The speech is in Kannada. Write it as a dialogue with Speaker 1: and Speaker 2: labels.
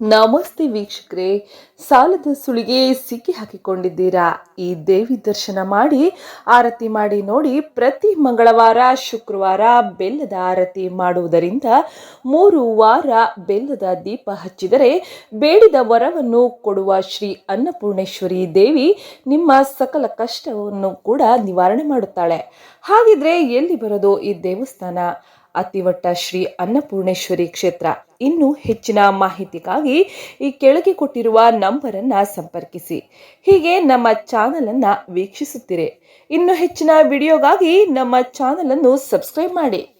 Speaker 1: ನಮಸ್ತೆ ವೀಕ್ಷಕರೇ. ಸಾಲದ ಸುಳಿಗೆ ಸಿಕ್ಕಿ ಹಾಕಿಕೊಂಡಿದ್ದೀರಾ? ಈ ದೇವಿ ದರ್ಶನ ಮಾಡಿ, ಆರತಿ ಮಾಡಿ ನೋಡಿ ಪ್ರತಿ ಮಂಗಳವಾರ, ಶುಕ್ರವಾರ ಬೆಲ್ಲದ ಆರತಿ ಮಾಡುವುದರಿಂದ ಮೂರು ವಾರ ಬೆಲ್ಲದ ದೀಪ ಹಚ್ಚಿದರೆ ಬೇಡಿದ ವರವನ್ನು ಕೊಡುವ ಶ್ರೀ ಅನ್ನಪೂರ್ಣೇಶ್ವರಿ ದೇವಿ ನಿಮ್ಮ ಸಕಲ ಕಷ್ಟವನ್ನು ಕೂಡ ನಿವಾರಣೆ ಮಾಡುತ್ತಾಳೆ. ಹಾಗಿದ್ರೆ ಎಲ್ಲಿ ಬರೋದು ಈ ದೇವಸ್ಥಾನ? ಅತಿವಟ್ಟ ಶ್ರೀ ಅನ್ನಪೂರ್ಣೇಶ್ವರಿ ಕ್ಷೇತ್ರ. ಇನ್ನು ಹೆಚ್ಚಿನ ಮಾಹಿತಿಗಾಗಿ ಈ ಕೆಳಗೆ ಕೊಟ್ಟಿರುವ ನಂಬರನ್ನ ಸಂಪರ್ಕಿಸಿ. ಹೀಗೆ ನಮ್ಮ ಚಾನಲನ್ನು ವೀಕ್ಷಿಸುತ್ತೀರಿ. ಇನ್ನು ಹೆಚ್ಚಿನ ವಿಡಿಯೋಗಾಗಿ ನಮ್ಮ ಚಾನಲನ್ನು ಸಬ್ಸ್ಕ್ರೈಬ್ ಮಾಡಿ.